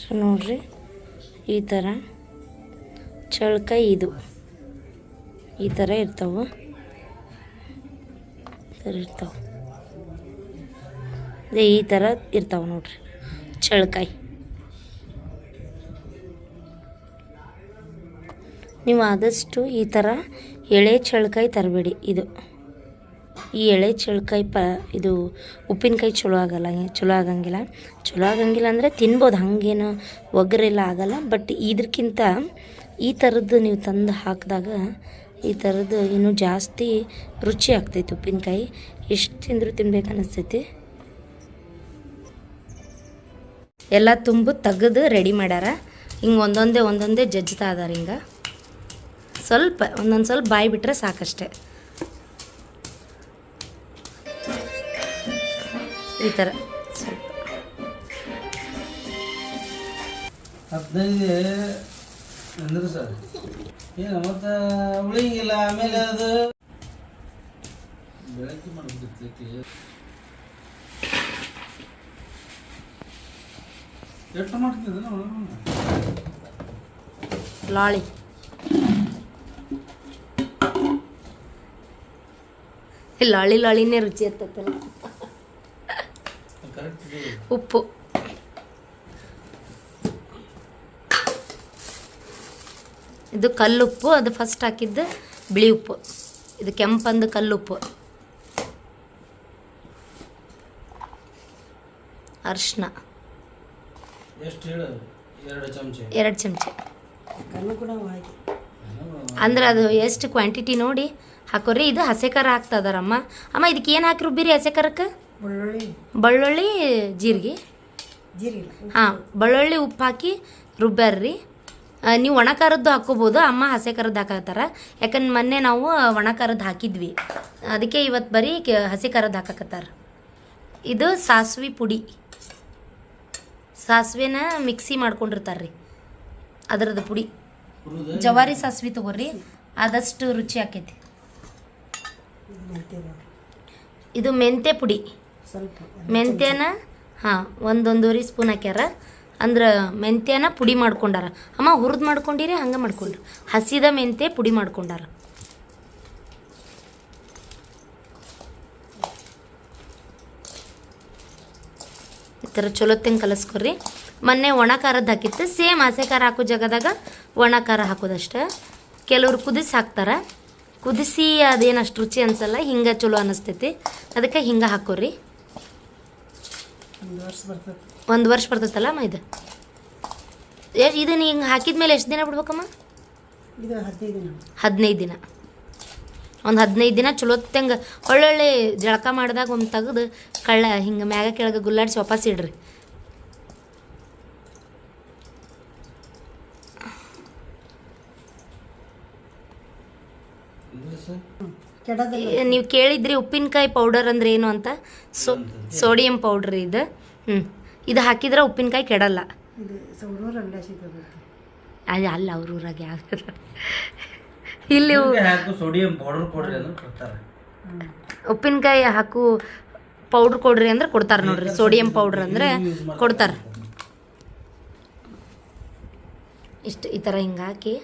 So ನೋಡ್ರಿ, ಈ ಥರ ಚಳಕ ಇದು. ಈ ಥರ ಇರ್ತಾವೆ. ಇರ್ತಾವೆ. ಅದೇ ಈ ಥರ ಇರ್ತಾವೆ ನೋಡ್ರಿ, ಚಳಕಾಯಿ. ನೀವು ಆದಷ್ಟು ಈ ಥರ ಎಳೆ ಚಳಕಾಯಿ ತರಬೇಡಿ ಇದು. ಈ ಎಳೆ ಚಳ್ಕಾಯಿ ಪ, ಇದು ಉಪ್ಪಿನಕಾಯಿ ಚಲೋ ಆಗಲ್ಲ ಚಲೋ ಆಗಂಗಿಲ್ಲ. ಚಲೋ ಆಗಂಗಿಲ್ಲ ಅಂದರೆ ತಿನ್ಬೋದು, ಹಾಗೇನು ಒಗ್ಗರೆಲ್ಲ ಆಗಲ್ಲ. ಬಟ್ ಇದಕ್ಕಿಂತ ಈ ಥರದ್ದು ನೀವು ತಂದು ಹಾಕಿದಾಗ ಈ ಥರದ್ದು ಇನ್ನೂ ಜಾಸ್ತಿ ರುಚಿ ಆಗ್ತೈತೆ ಉಪ್ಪಿನಕಾಯಿ. ಎಷ್ಟು ತಿಂದರೂ ತಿನ್ಬೇಕು ಅನ್ನಿಸ್ತೈತಿ ಎಲ್ಲ ತುಂಬು ತೆಗೆದು ರೆಡಿ ಮಾಡ್ಯಾರ. ಹಿಂಗೆ ಒಂದೊಂದೇ ಒಂದೊಂದೇ ಜಜ್ತಾ ಅದಾರ ಹಿಂಗೆ. ಸ್ವಲ್ಪ, ಒಂದೊಂದು ಸ್ವಲ್ಪ ಬಾಯಿ ಬಿಟ್ಟರೆ ಸಾಕಷ್ಟೆ. ಈ ಥರ. ಸ್ವಲ್ಪ ಹದಿನೈದು ಅಂದ್ರೆ ಸರ್ ಏನು ಮತ್ತೆ ಉಳಿಯಂಗಿಲ್ಲ ಆಮೇಲೆ ಅದು ಬೆಳಗ್ಗೆ ಮಾಡ್ಬಿಡುತ್ತೆ ಎಷ್ಟು ಮಾಡ್ತಿದ್ದ ಲಾಳಿ. ಲಾಳಿ ಲಾಳಿನೇ ರುಚಿ ಇರ್ತೈತಲ್ಲ ಉಪ್ಪು. ಇದು ಕಲ್ಲುಪ್ಪು ಅದು ಫಸ್ಟ್ ಹಾಕಿದ್ದು ಬಿಳಿ ಉಪ್ಪು. ಇದು ಕೆಂಪಂದು ಕಲ್ಲುಪ್ಪು. ಅರ್ಶಿನ ಎಷ್ಟು ಹೇಳು ಎರಡು ಚಮಚ. ಅಂದ್ರೆ ಅದು ಎಷ್ಟು ಕ್ವಾಂಟಿಟಿ ನೋಡಿ ಹಾಕೋರಿ ಇದು ಹಸೆ ಖಾರ ಹಾಕ್ತಾ ಅಮ್ಮ ಇದಕ್ಕೆ ಏನು ಹಾಕಿರು ಬಿರಿ ಹಸೆ ಖಾರಕ್ಕೆ? ಬೆಳ್ಳುಳ್ಳಿ ಬೆಳ್ಳುಳ್ಳಿ ಜೀರಿಗೆ. ಜೀರಿಗೆ ಹಾಂ ಬೆಳ್ಳುಳ್ಳಿ ಉಪ್ಪು ಹಾಕಿ ರುಬ್ಬರ್ರಿ ನೀವು ಒಣ ಖಾರದ್ದು ಹಾಕ್ಕೋಬೋದು ಅಮ್ಮ ಹಸೆ ಖಾರದ್ದು ಹಾಕತ್ತಾರ ಯಾಕಂದ್ರೆ ಮೊನ್ನೆ ನಾವು ಒಣ ಖಾರದ್ದು ಹಾಕಿದ್ವಿ. ಅದಕ್ಕೆ ಇವತ್ತು ಬರೀ ಹಸಿ ಖಾರದ್ದು ಹಾಕಕತ್ತಾರ. ಇದು ಸಾಸ್ವಿ ಪುಡಿ. ಸಾಸಿವೆನ ಮಿಕ್ಸಿ ಮಾಡ್ಕೊಂಡಿರ್ತಾರೆ ರೀ ಅದರದ್ದು ಪುಡಿ. ಜವಾರಿ ಸಾಸ್ವಿ ತಗೋರಿ ಆದಷ್ಟು ರುಚಿ ಆಕೈತಿ. ಇದು ಮೆಂತೆ ಪುಡಿ. ಸ್ವಲ್ಪ ಮೆಂತ್ಯನ? ಹಾಂ ಒಂದೊಂದೂವರೆ ಸ್ಪೂನ್ ಹಾಕ್ಯಾರ. ಅಂದ್ರೆ ಮೆಂತ್ಯನ ಪುಡಿ ಮಾಡ್ಕೊಂಡಾರ. ಅಮ್ಮ ಹುರಿದು ಮಾಡ್ಕೊಂಡಿರಿ ಹಂಗೆ ಮಾಡ್ಕೊಂಡ್ರಿ. ಹಸಿದ ಮೆಂತ್ಯ ಪುಡಿ ಮಾಡ್ಕೊಂಡಾರ. ಈ ಥರ ಚಲೋತ್ತಂಗೆ ಕಲಸ್ಕೊರಿ. ಮೊನ್ನೆ ಒಣ ಖಾರದ್ದು ಹಾಕಿತ್ತು. ಸೇಮ್ ಹಸೆ ಖಾರ ಹಾಕೋ ಜಾಗದಾಗ ಒಣ ಖಾರ ಹಾಕೋದಷ್ಟೆ. ಕೆಲವ್ರು ಕುದಿಸಿ ಹಾಕ್ತಾರೆ. ಕುದಿಸಿ ಅದೇನು ಅಷ್ಟು ರುಚಿ ಅನ್ಸಲ್ಲ ಹಿಂಗೆ ಚಲೋ ಅನ್ನಿಸ್ತೈತಿ ಅದಕ್ಕೆ ಹಿಂಗೆ ಹಾಕೋರಿ. ಒಂದು ವರ್ಷ ಬರ್ತೈತಲ್ಲ ಅಮ್ಮ ಇದು? ಏ ಇದನ್ನು ಹಿಂಗೆ ಹಾಕಿದ್ಮೇಲೆ ಎಷ್ಟು ದಿನ ಬಿಡ್ಬೇಕಮ್ಮ? ಇದು ಹದಿನೈದು ದಿನ. ಹದಿನೈದು ದಿನ. ಒಂದು ಹದಿನೈದು ದಿನ ಚಲೋತ್ತಂಗೆ ಒಳ್ಳೊಳ್ಳೆ ಜಳಕ ಮಾಡಿದಾಗ ಒಂದು ತೆಗೆದು ಕಳ್ಳ ಹಿಂಗೆ ಮ್ಯಾಗ ಕೆಳಗೆ ಗುಲ್ಲಾಡಿಸಿ ವಾಪಸ್ ಇಡ್ರಿ ಅಂದ್ರೆ ಸರ್ ಕೆಡೋದಿಲ್ಲ ನೀವು ಕೇಳಿದ್ರಿ ಉಪ್ಪಿನಕಾಯಿ ಪೌಡರ್ ಅಂದ್ರೆ ಏನು ಅಂತ? ಸೊ ಸೋಡಿಯಂ ಪೌಡರ್ ಇದು. ಹ್ಞೂ ಇದು ಹಾಕಿದ್ರೆ ಉಪ್ಪಿನಕಾಯಿ ಕೆಡಲ್ಲ. ಅದು ಅಲ್ಲ ಅವ್ರ ಊರಾಗ ಯಾವ ಇಲ್ಲಿ ಹಾಕು ಸೋಡಿಯಂ ಪೌಡರ್ ಕೊಡ್ರಿ ಕೊಡ್ತಾರೆ. ಉಪ್ಪಿನಕಾಯಿ ಹಾಕು ಪೌಡ್ರ್ ಕೊಡ್ರಿ ಅಂದ್ರೆ ಕೊಡ್ತಾರೆ ನೋಡ್ರಿ. ಸೋಡಿಯಂ ಪೌಡ್ರ್ ಅಂದ್ರೆ ಕೊಡ್ತಾರೆ. ಇಷ್ಟು ಈ ಥರ ಹಿಂಗೆ ಹಾಕಿ.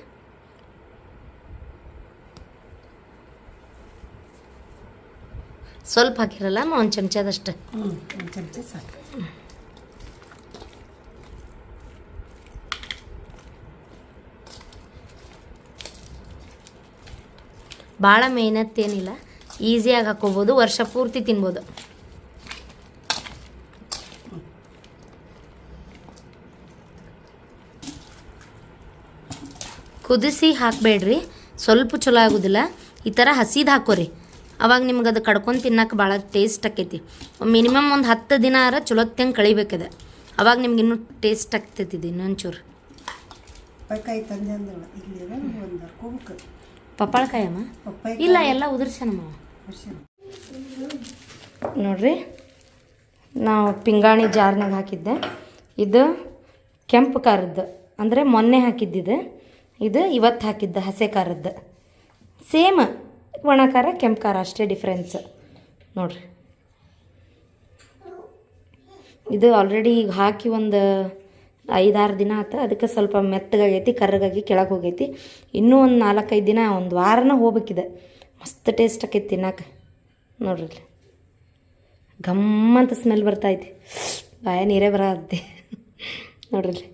ಸ್ವಲ್ಪ ಹಾಕಿರಲ್ಲ ಒಂದು ಚಮಚದಷ್ಟೇ ಹ್ಞೂ ಒಂದು ಚಮಚ ಸಾಕು. ಭಾಳ ಮೇಹನತ್ತೇನಿಲ್ಲ ಈಸಿಯಾಗಿ ಹಾಕೋಬೋದು ವರ್ಷ ಪೂರ್ತಿ ತಿನ್ಬೋದು. ಕುದಿಸಿ ಹಾಕಬೇಡ್ರಿ ಸ್ವಲ್ಪ ಚಲೋ ಆಗೋದಿಲ್ಲ ಈ ಥರ ಹಸಿದು ಹಾಕೋರಿ. ಅವಾಗ ನಿಮ್ಗೆ ಅದು ಕಡ್ಕೊಂಡು ತಿನ್ನಕ್ಕೆ ಭಾಳ ಟೇಸ್ಟ್ ಆಕೈತಿ. ಮಿನಿಮಮ್ ಒಂದು ಹತ್ತು ದಿನ ಆರ ಚಲೋತ್ತಂಗೆ ಕಳಿಬೇಕದ ಅವಾಗ ನಿಮ್ಗೆ ಇನ್ನೂ ಟೇಸ್ಟ್ ಆಗ್ತೈತಿ ಇದು ಇನ್ನೊಂಚೂರು. ಪಪ್ಪಾಳಕಾಯಮ್ಮ ಇಲ್ಲ ಎಲ್ಲ ಉದುರ್ಸನಮ್ಮ ವರ್ಷ ನೋಡ್ರಿ ನಾವು ಪಿಂಗಾಣಿ ಜಾರ್ನಾಗ ಹಾಕಿದ್ದೆ. ಇದು ಕೆಂಪು ಖಾರದ್ದು ಅಂದರೆ ಮೊನ್ನೆ ಹಾಕಿದ್ದಿದೆ. ಇದು ಇವತ್ತು ಹಾಕಿದ್ದ ಹಸೆ ಖಾರದ್ದು. ಸೇಮ್ ಒಣ ಖಾರ ಕೆಂಪು ಖಾರ ಅಷ್ಟೇ ಡಿಫ್ರೆನ್ಸ್ ನೋಡ್ರಿ. ಇದು ಆಲ್ರೆಡಿ ಈಗ ಹಾಕಿ ಒಂದು ಐದಾರು ದಿನ ಆತ, ಅದಕ್ಕೆ ಸ್ವಲ್ಪ ಮೆತ್ತಗಾಗೈತಿ, ಕರ್ರಗಾಗಿ ಕೆಳಗೆ ಹೋಗೈತಿ. ಇನ್ನೂ ಒಂದು ನಾಲ್ಕೈದು ದಿನ, ಒಂದು ವಾರನ ಹೋಗ್ಬೇಕಿದೆ. ಮಸ್ತ್ ಟೇಸ್ಟ್ ಆಕೈತಿ ತಿನ್ನಕ್ಕೆ ನೋಡ್ರಿ ಇಲ್ಲಿ. ಘಮ್ ಅಂತ ಸ್ಮೆಲ್ ಬರ್ತೈತಿ ಬಾಯ ನೀರೇ ಬರತ್ತೆ ನೋಡ್ರಿ.